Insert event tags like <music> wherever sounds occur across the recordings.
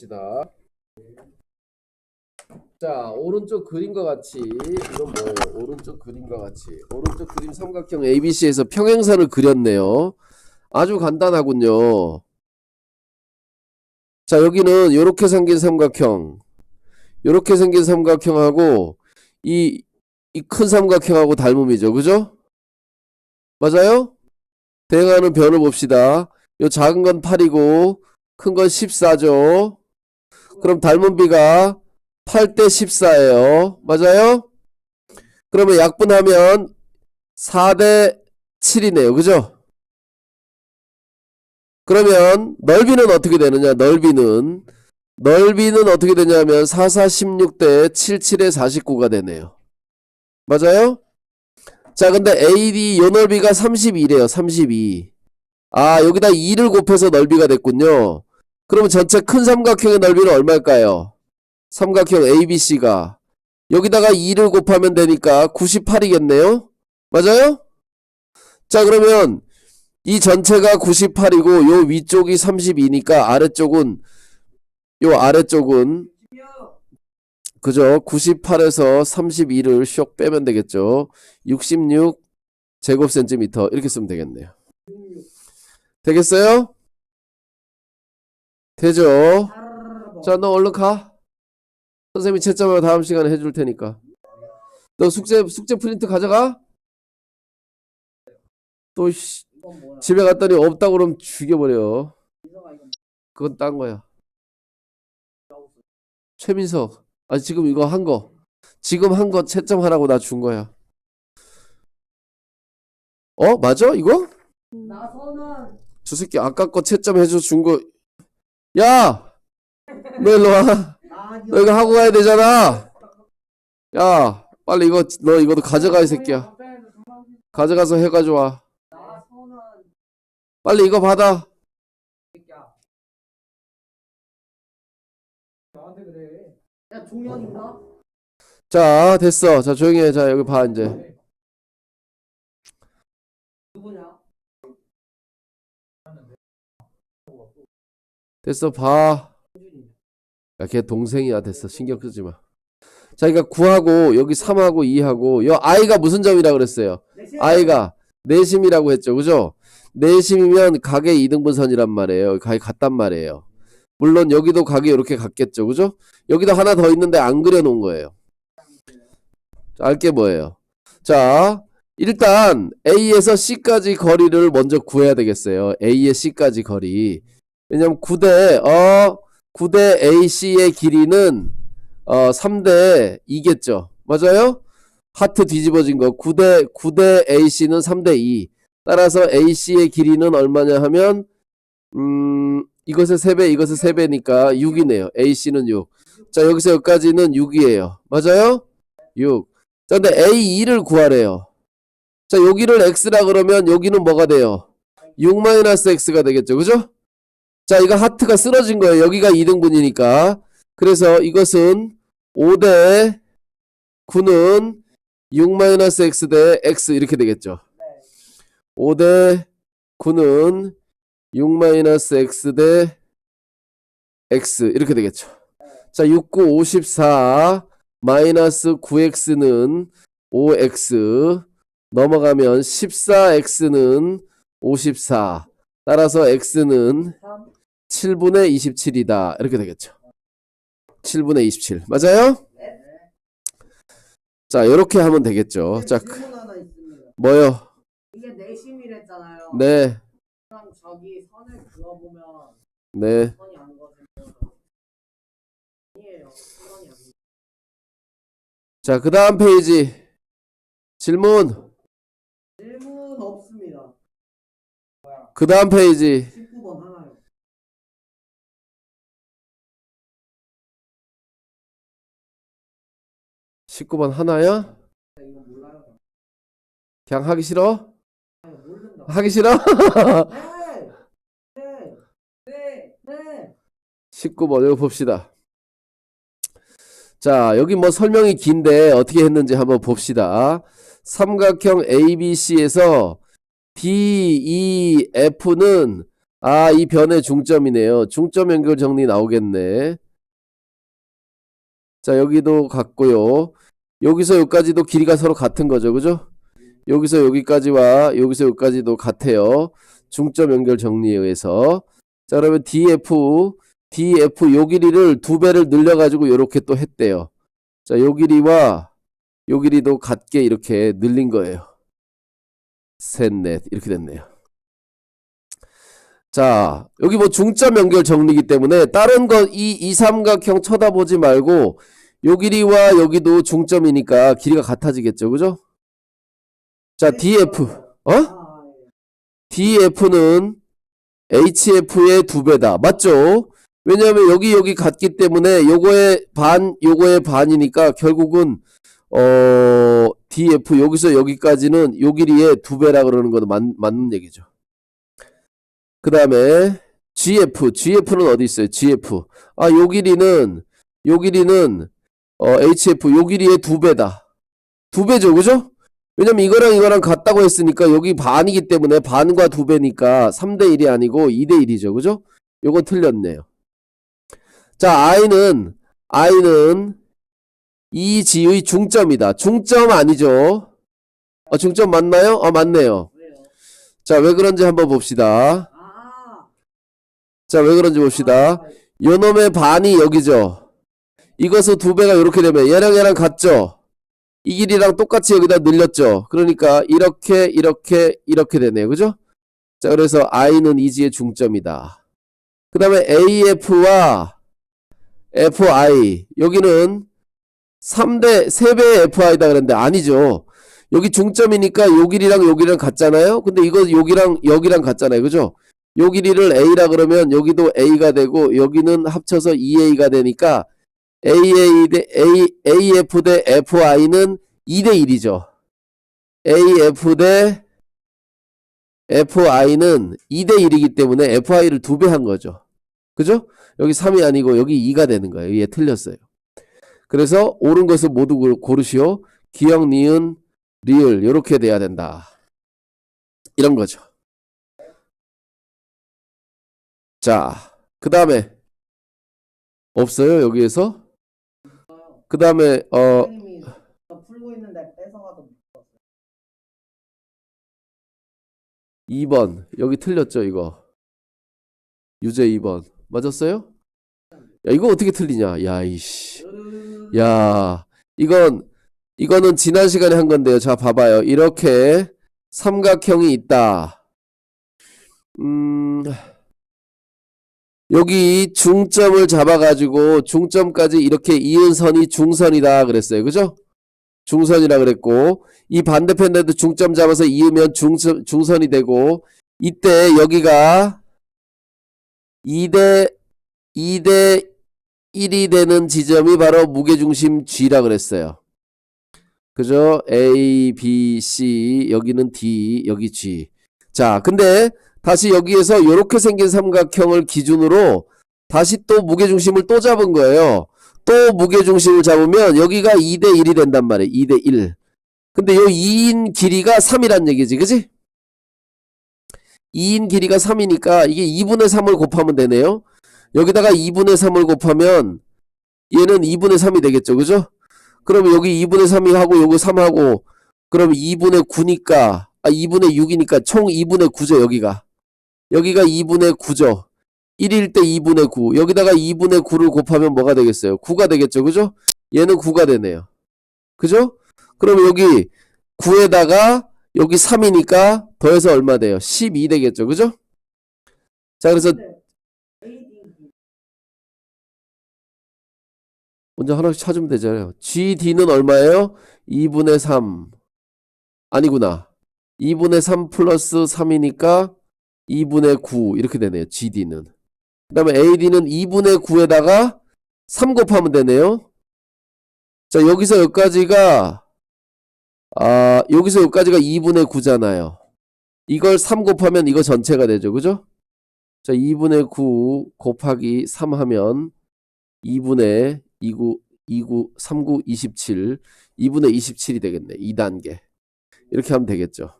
봅시다. 자, 오른쪽 그림과 같이 이건 뭐예요? 오른쪽 그림과 같이 오른쪽 그림 삼각형 ABC에서 평행선을 그렸네요. 아주 간단하군요. 자, 여기는 이렇게 생긴 삼각형, 이렇게 생긴 삼각형하고 이 이 큰 삼각형하고 닮음이죠, 그죠? 맞아요? 대응하는 변을 봅시다. 요 작은 건 8이고 큰 건 14죠. 그럼 닮은 비가 8대 14예요. 맞아요? 그러면 약분하면 4대 7이네요. 그죠? 그러면 넓이는 어떻게 되느냐? 넓이는 넓이는 어떻게 되냐면 4, 4, 16대 7, 7에 49가 되네요. 맞아요? 자, 근데 AD 요 넓이가 32래요. 32. 아, 여기다 2를 곱해서 넓이가 됐군요. 그러면 전체 큰 삼각형의 넓이는 얼마일까요? 삼각형 ABC가 여기다가 2를 곱하면 되니까 98이겠네요? 맞아요? 자, 그러면 이 전체가 98이고 요 위쪽이 32니까 아래쪽은 요 아래쪽은 그죠? 98에서 32를 쇽 빼면 되겠죠? 66 제곱센티미터 이렇게 쓰면 되겠네요. 되겠어요? 되죠? 자, 너 얼른 가. 선생님이 채점을 다음 시간에 해줄 테니까. 너 숙제 숙제 프린트 가져가? 또 씨, 집에 갔더니 없다고 그러면 죽여버려. 그건 딴 거야. 최민석. 아 지금 이거 한 거. 지금 한 거 채점하라고 나 준 거야. 어? 맞아? 이거? 나서는 저 새끼 아까 거 채점해줘 준 거. 야! 너 일로 와. 너 이거 하고 가야 되잖아. 야, 빨리 이거 너 이것도 가져가 이 새끼야. 가져가서 해가지고 와. 빨리 이거 받아. 자, 됐어. 자, 조용히 해. 자, 여기 봐 이제. 됐어. 봐. 야, 걔 동생이야. 됐어. 신경 쓰지 마. 자, 그러니까 9하고 여기 3하고 2하고 요 i가 무슨 점이라 그랬어요? i가 내심이라고 했죠. 그죠? 내심이면 각의 이등분선이란 말이에요. 각이 같단 말이에요. 물론 여기도 각이 이렇게 같겠죠. 그죠? 여기도 하나 더 있는데 안 그려 놓은 거예요. 알게 뭐예요? 자, 일단 A에서 C까지 거리를 먼저 구해야 되겠어요. A의 C까지 거리. 왜냐면 9대 어 9대 AC의 길이는 어 3대 2겠죠. 맞아요? 하트 뒤집어진 거 9대 9대 AC는 3대 2. 따라서 AC의 길이는 얼마냐 하면 음 이것의 3배 이것의 3배니까 6이네요. AC는 6. 자, 여기서 여기까지는 6이에요. 맞아요? 6. 자, 근데 A2를 구하래요. 자, 여기를 X라 그러면 여기는 뭐가 돼요? 6-X가 되겠죠. 그죠? 자, 이거 하트가 쓰러진 거예요. 여기가 2등분이니까. 그래서 이것은 5대 9는 6-X 대 X 이렇게 되겠죠. 5대 9는 6-X 대 X 이렇게 되겠죠. 자, 6, 9, 54 마이너스 9x는 5x 넘어가면 14x는 54 따라서 x는 3 7분의 27이다 이렇게 되겠죠 7분의 27 맞아요? 자 이렇게 하면 되겠죠 자. 뭐요? 이게 내심이랬잖아요. 네 그럼 저기 선을 그어보면 네. 선이 안. 아니에요. 선이. 자, 그 다음 페이지. 질문. 질문 없습니다. 그 다음 페이지. 19번 하나야? 그냥 하기 싫어? 하기 싫어? <laughs> 19번 여기 봅시다. 자, 여기 뭐 설명이 긴데 어떻게 했는지 한번 봅시다. 삼각형 ABC에서 DEF는 아, 이 변의 중점이네요. 중점 연결 정리 나오겠네. 자, 여기도 같고요. 여기서 여기까지도 길이가 서로 같은 거죠. 그죠? 여기서 여기까지와 여기서 여기까지도 같아요. 중점 연결 정리에 의해서. 자, 그러면 DF, DF 요 길이를 두 배를 늘려가지고 이렇게 또 했대요. 자, 요 길이와 요 길이도 같게 이렇게 늘린 거예요. 셋, 넷. 이렇게 됐네요. 자, 여기 뭐 중점 연결 정리이기 때문에 다른 거 이 이 삼각형 쳐다보지 말고 요 길이와 여기도 중점이니까 길이가 같아지겠죠. 그죠? 자, DF. 어? 아, 예. DF는 HF의 두 배다. 맞죠? 왜냐하면 여기 여기 같기 때문에 요거의 반 요거의 반이니까 결국은 어 DF 여기서 여기까지는 요 길이의 두 배라 그러는 건 맞, 맞는 얘기죠. 그 다음에 GF, GF는 어디 있어요? GF. 아, 요 길이는 요 길이는 어 HF 요 길이의 두 배다. 두 배죠, 그죠? 왜냐면 이거랑 이거랑 같다고 했으니까 여기 반이기 때문에 반과 두 배니까 3대 1이 아니고 2대 1이죠. 그죠? 요거 틀렸네요. 자, i는 i는 이 지의 중점이다. 중점 아니죠? 어, 중점 맞나요? 어, 맞네요. 자, 왜 그런지 한번 봅시다. 아, 자, 왜 그런지 봅시다. 아, 요 놈의 반이 여기죠. 이것은 두 배가 이렇게 되면 얘랑 얘랑 같죠? 이 길이랑 똑같이 여기다 늘렸죠. 그러니까 이렇게 이렇게 이렇게 되네요. 그죠? 자, 그래서 i는 이지의 중점이다. 그 다음에 AF와 FI 여기는 3대 3배의 FI다 그랬는데 아니죠. 여기 중점이니까 요 길이랑 요 길이랑 같잖아요. 근데 이거 여기랑 여기랑 같잖아요. 그죠? 요 길이를 A라 그러면 여기도 A가 되고 여기는 합쳐서 2A가 되니까 AA 대 A, AF 대 FI는 2대 1이죠. AF 대 FI는 2대 1이기 때문에 FI를 두배한 거죠. 그죠? 여기 3이 아니고 여기 2가 되는 거예요. 얘 틀렸어요. 그래서 옳은 것을 모두 고르- 고르시오. 기억, 니은, 리을 이렇게 돼야 된다. 이런 거죠. 자, 그 다음에 없어요 여기에서? 그 다음에 어 선생님이 저 풀고 있는데 뺏어가서 2번. 여기 틀렸죠 이거? 유제 2번. 맞았어요? 야 이거 어떻게 틀리냐? 야 이씨. 야 이건 이거는 지난 시간에 한 건데요. 자 봐봐요. 이렇게 삼각형이 있다. 음 여기 중점을 잡아가지고 중점까지 이렇게 이은 선이 중선이다 그랬어요 그죠? 중선이라 그랬고 이 반대편에도 중점 잡아서 이으면 중선, 중선이 되고 이때 여기가 2대 2대 1이 되는 지점이 바로 무게중심 G라 그랬어요. 그죠? A, B, C 여기는 D, 여기 G. 자, 근데 다시 여기에서 이렇게 생긴 삼각형을 기준으로 다시 또 무게중심을 또 잡은 거예요. 또 무게중심을 잡으면 여기가 2대 1이 된단 말이에요. 2대 1. 근데 요 2인 길이가 3이란 얘기지. 그지? 2인 길이가 3이니까 이게 2분의 3을 곱하면 되네요. 여기다가 2분의 3을 곱하면 얘는 2분의 3이 되겠죠. 그죠? 그러면 여기 2분의 3이 하고 요거 3하고 그럼 2분의 9니까 아 2분의 6이니까 총 2분의 9죠. 여기가. 여기가 2분의 9죠. 1일 때 2분의 9. 여기다가 2분의 9를 곱하면 뭐가 되겠어요? 9가 되겠죠. 그죠? 얘는 9가 되네요. 그죠? 그럼 여기 9에다가 여기 3이니까 더해서 얼마 돼요? 12 되겠죠. 그죠? 자, 그래서 먼저 하나씩 찾으면 되잖아요. GD는 얼마예요? 2분의 3. 아니구나. 2분의 3 플러스 3이니까 2분의 9 이렇게 되네요. GD는. 그 다음에 AD는 2분의 9에다가 3 곱하면 되네요. 자, 여기서 여기까지가 아, 여기서 여기까지가 2분의 9잖아요. 이걸 3 곱하면 이거 전체가 되죠. 그죠? 자, 2분의 9 곱하기 3 하면 2분의 29, 29, 39, 27, 2분의 27이 되겠네. 2단계. 이렇게 하면 되겠죠.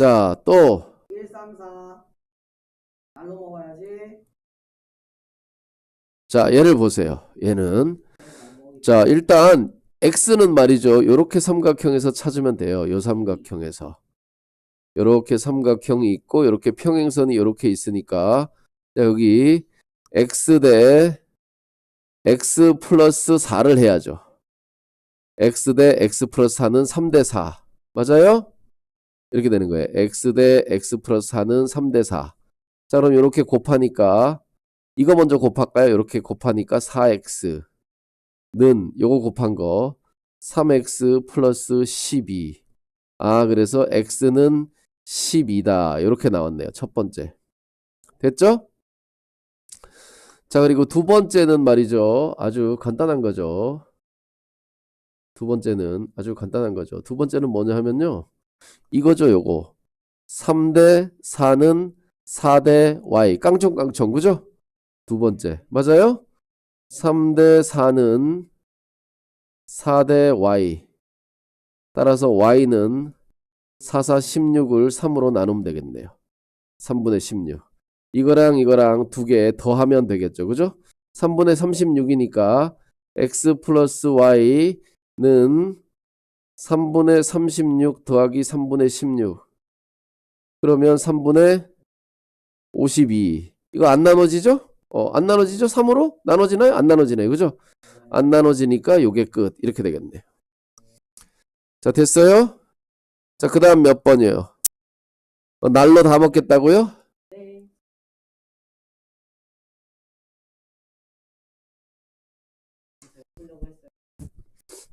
자, 또 1, 3, 4. 날로 먹어야지. 자, 얘를 보세요. 얘는 자, 일단 x는 말이죠. 요렇게 삼각형에서 찾으면 돼요. 요 삼각형에서. 요렇게 삼각형이 있고 요렇게 평행선이 요렇게 있으니까 자, 여기 x 대 x 플러스 4를 해야죠. x 대 x 플러스 4는 3 대 4. 맞아요? 이렇게 되는 거예요. x 대 x 플러스 4는 3 대 4. 자, 그럼 요렇게 곱하니까 이거 먼저 곱할까요? 이렇게 곱하니까 4x는 요거 곱한 거 3x 플러스 12. 아, 그래서 x는 12다. 이렇게 나왔네요. 첫 번째. 됐죠? 자, 그리고 두 번째는 말이죠. 아주 간단한 거죠. 두 번째는 아주 간단한 거죠. 두 번째는 뭐냐 하면요. 이거죠, 요거. 3대 4는 4대 y. 깡총깡총, 그죠? 두 번째. 맞아요? 3대 4는 4대 y. 따라서 y는 4, 4, 16을 3으로 나누면 되겠네요. 3분의 16. 이거랑 이거랑 두 개 더하면 되겠죠. 그죠? 3분의 36이니까 x 플러스 y는 3분의 36 더하기 3분의 16. 그러면 3분의 52. 이거 안 나눠지죠? 어, 안 나눠지죠? 3으로? 나눠지나요? 안 나눠지나요? 그죠? 안 나눠지니까 요게 끝. 이렇게 되겠네요. 자, 됐어요? 자, 그 다음 몇 번이에요? 어, 날로 다 먹겠다고요?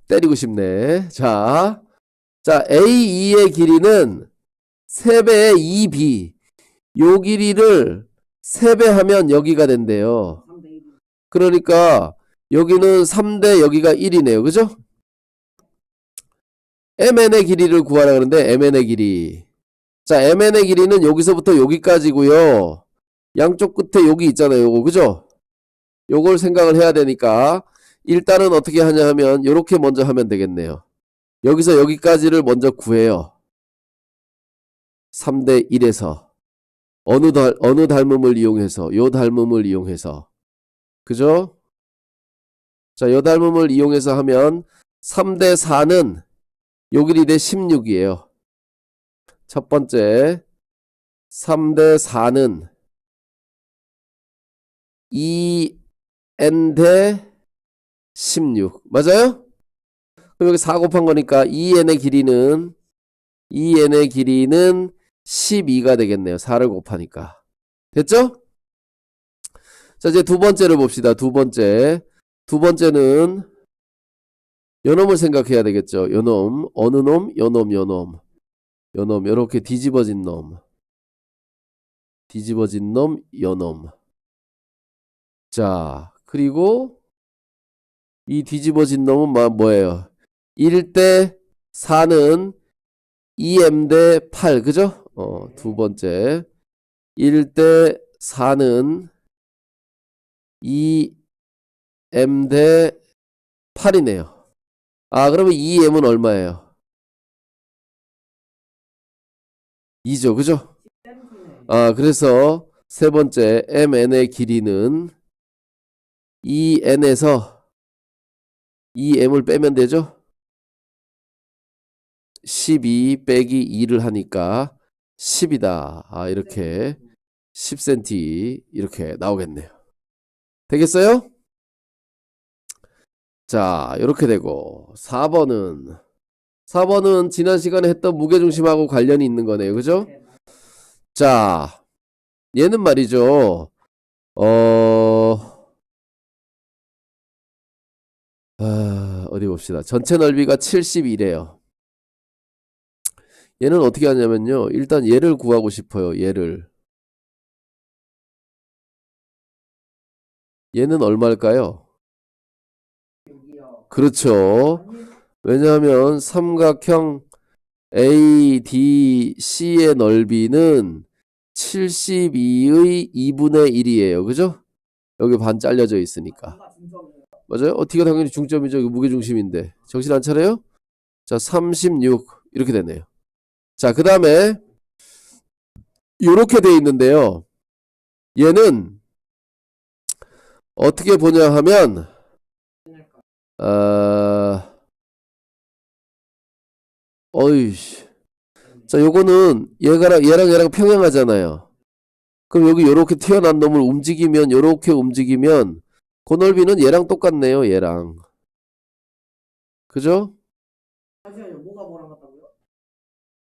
때리고 싶네. 자, 자, A2의 길이는 3배의 2B. 요 길이를 3배 하면 여기가 된대요. 3대 1. 그러니까 여기는 3대 여기가 1이네요. 그죠? MN의 길이를 구하라 그러는데 MN의 길이. 자, MN의 길이는 여기서부터 여기까지고요. 양쪽 끝에 여기 있잖아요. 요거 그죠? 요걸 생각을 해야 되니까 일단은 어떻게 하냐 하면 요렇게 먼저 하면 되겠네요. 여기서 여기까지를 먼저 구해요. 3대 1에서 어느 달 어느 닮음을 이용해서 요 닮음을 이용해서 그죠? 자, 요 닮음을 이용해서 하면 3대 4는 요 길이 대 16이에요. 첫 번째 3대 4는 2n 대 16. 맞아요? 그럼 여기 4 곱한 거니까 2n의 길이는 2n의 길이는 12가 되겠네요. 4를 곱하니까. 됐죠? 자, 이제 두 번째를 봅시다. 두 번째. 두 번째는 요놈을 생각해야 되겠죠. 요놈. 어느 놈? 요놈, 요놈. 요놈. 요렇게 뒤집어진 놈. 뒤집어진 놈, 요놈. 자, 그리고 이 뒤집어진 놈은 뭐- 뭐예요? 1대 4는 2m 대 8, 그죠? 어, 두 번째. 1대 4는 2m 대 8이네요. 아, 그러면 2m은 얼마예요? 2죠, 그죠? 10cm네. 아, 그래서 세 번째 mn의 길이는 2n에서 2m을 빼면 되죠? 12 빼기 2를 하니까 10이다. 아, 이렇게 10cm 이렇게 나오겠네요. 되겠어요? 자, 이렇게 되고 4번은 4번은 지난 시간에 했던 무게중심하고 관련이 있는 거네요. 그죠? 네, 자, 얘는 말이죠. 어, 아, 어디 봅시다. 전체 넓이가 71이에요. 얘는 어떻게 하냐면요. 일단 얘를 구하고 싶어요. 얘를. 얘는 얼마일까요? 그렇죠. 왜냐하면 삼각형 ADC의 넓이는 72의 2분의 1이에요. 그죠? 여기 반 잘려져 있으니까. 맞아요? 어티가 당연히 중점이죠. 무게중심인데. 정신 안 차려요? 자, 36. 이렇게 되네요. 자, 그 다음에, 요렇게 돼 있는데요. 얘는 어떻게 보냐 하면 아 어이씨 자 요거는 얘가랑 얘랑 얘랑 평행하잖아요. 그럼 여기 요렇게 튀어난 놈을 움직이면 요렇게 움직이면 그 넓이는 얘랑 똑같네요. 얘랑 그죠? 잠시만요. 뭐가 뭐랑 같다고요?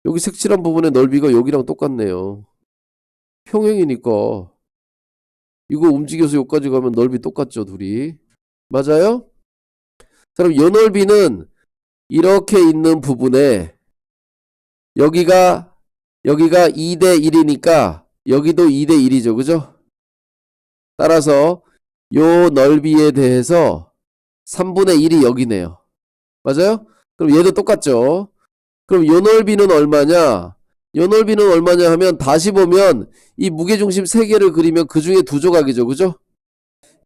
여기 색칠한 부분의 넓이가 여기랑 똑같네요. 평행이니까. 이거 움직여서 여기까지 가면 넓이 똑같죠, 둘이. 맞아요? 그럼 요 넓이는 이렇게 있는 부분에 여기가 여기가 2대 1이니까 여기도 2대 1이죠. 그죠? 따라서 요 넓이에 대해서 3분의 1이 여기네요. 맞아요? 그럼 얘도 똑같죠. 그럼 요 넓이는 얼마냐? 요 넓이는 얼마냐 하면 다시 보면 이 무게중심 세 개를 그리면 그 중에 두 조각이죠. 그죠?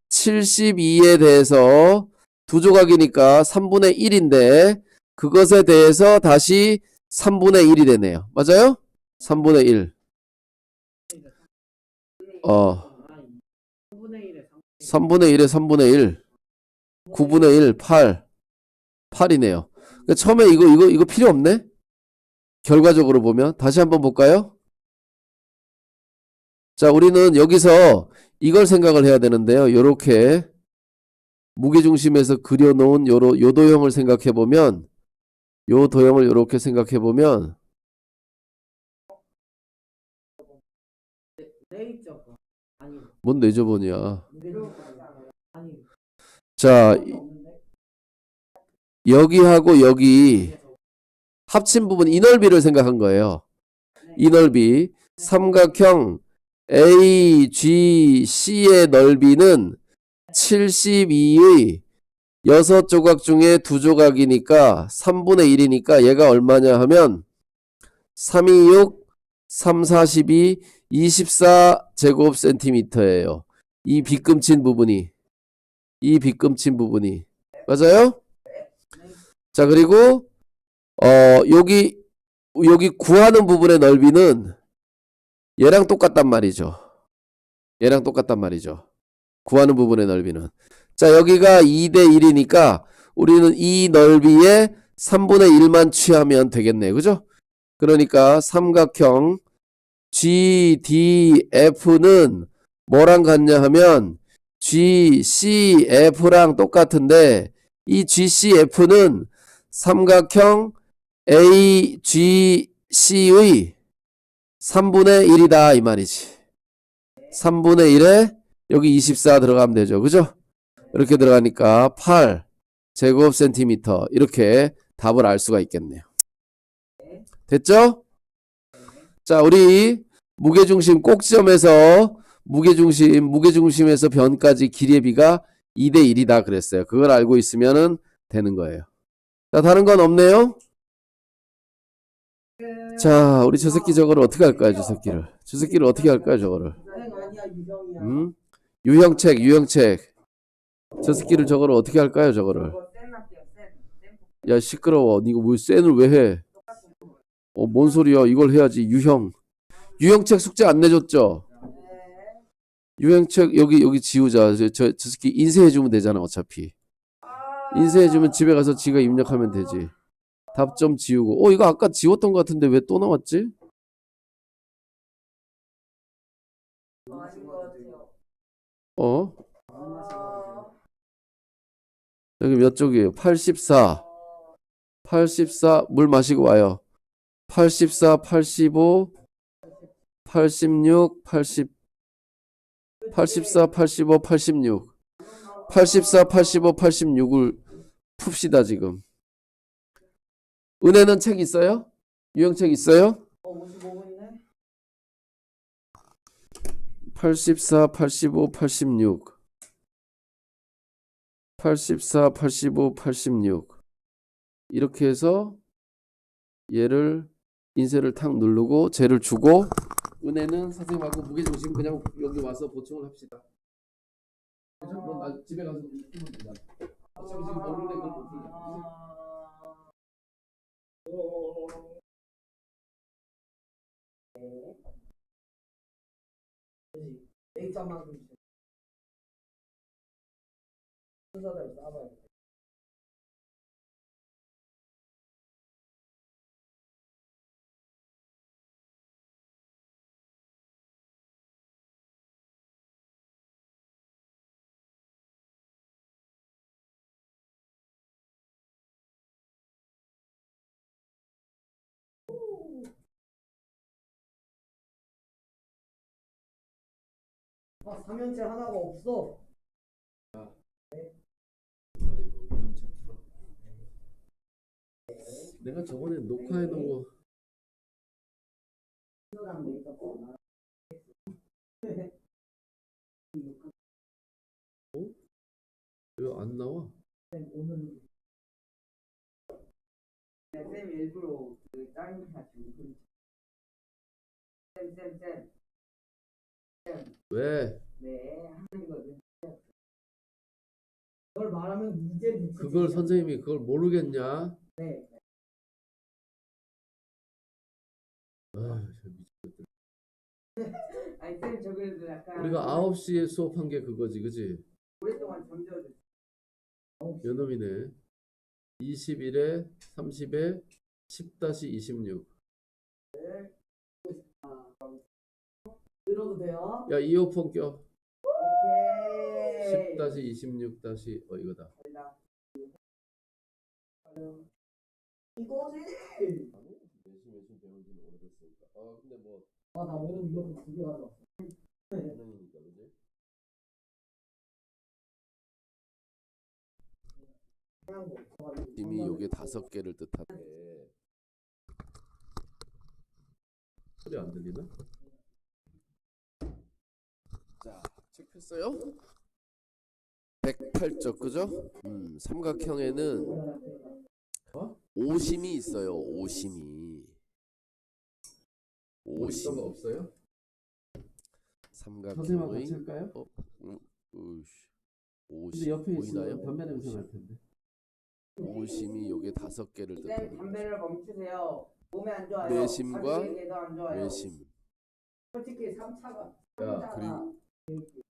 72에 대해서 두 조각이니까 3분의 1인데 그것에 대해서 다시 3분의 1이 되네요. 맞아요? 3분의 1. 어, 3분의 1에 3분의 1에 3분의 1. 9분의 1, 8. 8이네요. 그러니까 처음에 이거, 이거, 이거 필요 없네? 결과적으로 보면. 다시 한번 볼까요? 자, 우리는 여기서 이걸 생각을 해야 되는데요. 요렇게 무게중심에서 그려놓은 요로, 요 도형을 생각해 보면, 요 도형을 요렇게 생각해 보면, 뭔. 아니 자, 여기하고 여기 합친 부분 이 넓이를 생각한 거예요. 이 넓이 삼각형 AGC의 넓이는 72의 여섯 조각 중에 두 조각이니까 3분의 1이니까 얘가 얼마냐 하면 326, 342, 24 제곱 센티미터예요. 이 빗금친 부분이 이 빗금친 부분이 맞아요? 자 그리고 어 여기 여기 구하는 부분의 넓이는 얘랑 똑같단 말이죠. 얘랑 똑같단 말이죠. 구하는 부분의 넓이는 자 여기가 2대 1이니까 우리는 이 넓이의 3분의 1만 취하면 되겠네. 그죠? 그러니까 삼각형 GDF는 뭐랑 같냐 하면 GCF랑 똑같은데 이 GCF는 삼각형 AGC의 3분의 1이다 이 말이지. 3분의 1에 여기 24 들어가면 되죠. 그죠? 이렇게 들어가니까 8 제곱 센티미터 이렇게 답을 알 수가 있겠네요. 됐죠? 자, 우리 무게중심 꼭지점에서 무게중심, 무게중심에서 변까지 길이의 비가 2대 1이다 그랬어요. 그걸 알고 있으면 되는 거예요. 자, 다른 건 없네요? 자, 우리 저 새끼 저거를 어떻게 할까요, 저 새끼를? 저 새끼를 어떻게 할까요, 저거를? 음? 유형책, 유형책. 저 새끼를 저거를 어떻게 할까요, 저거를? 야, 시끄러워. 니가 왜 쌤을 왜 해? 어, 뭔 소리야. 이걸 해야지. 유형. 유형책 숙제 안 내줬죠? 유형책 여기 여기 지우자. 저, 저, 저 새끼 인쇄해주면 되잖아, 어차피. 인쇄해주면 집에 가서 지가 입력하면 되지. 답 좀 지우고. 어, 이거 아까 지웠던 것 같은데 왜 또 나왔지? 어? 여기 몇 쪽이에요? 84. 84. 물 마시고 와요. 84, 85, 86, 80, 84, 85, 86. 84, 85, 86을 풉시다, 지금. 은혜는 책 있어요? 유형책 있어요? 어 55분이네 84, 85, 86. 84, 85, 86. 이렇게 해서 얘를 인쇄를 탁 누르고 쟤를 주고 은혜는 선생님하고 무게중심 그냥 여기 와서 보충을 합시다. 넌 집에 가서 풀면 된다. 어차피 지금 모르는 애들 못 풀려. 아... A점만큼 주세요. 순서대로 쌓아봐야 돼. 아, 3년째 하나가 없어. 내가 저번에 녹화해 놓은 거 신호랑 메이크업 거나. 왜안 나와? 쌤 일부러 그 짜증 나시고 쌤쌤쌤 왜? 네 거는 그걸 말하면 이제 그걸. 선생님이 그걸 모르겠냐? 네 아, 저 미치겠다. <laughs> 아니 쌤저 그래도 약간 우리가 9시에 수업한 게 그거지, 그지? 오랫동안 잠재워줬어 연놈이네. 21에 30에 10-26. 들어도 돼요? 야, 이어폰 껴. 오케이 10-26 다시 어 이거다. 이거지 내신 내신 배운 지는 오래됐으니까. 아, 근데 뭐 아 나 오늘 이거 두개 가져왔어 장난이니까, 그지? 그냥 뭐 있어가지고 이미 요게 다섯 개를 뜻하네. 소리 안 들리나? 폈어요? 108쪽 그죠? 음, 삼각형에는 오심이 있어요. 오심이. 오심. 없어요? 삼각형의 할까요? 으이씨. 근데 오심 옆에 보이나요? 담배 냄새 날 텐데. 오심이 요게 다섯 개를 쌤 뜻하는 거죠. 담배를 멈추세요 몸에 안 좋아요 안 좋아요 외심. 솔직히 3차가 야, 그리고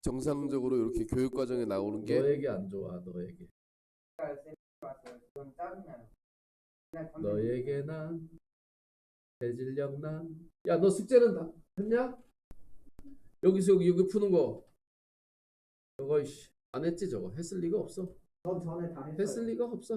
정상적으로 이렇게 교육 과정에 나오는 게 너에게 안 좋아, 너에게. 너에게 난 대질력 난. 야, 너 숙제는 다 했냐? 여기서 여기 여기 푸는 거 저거 이씨 안 했지 저거 했을 리가 없어 전 전에 다 했어요 했을 리가 없어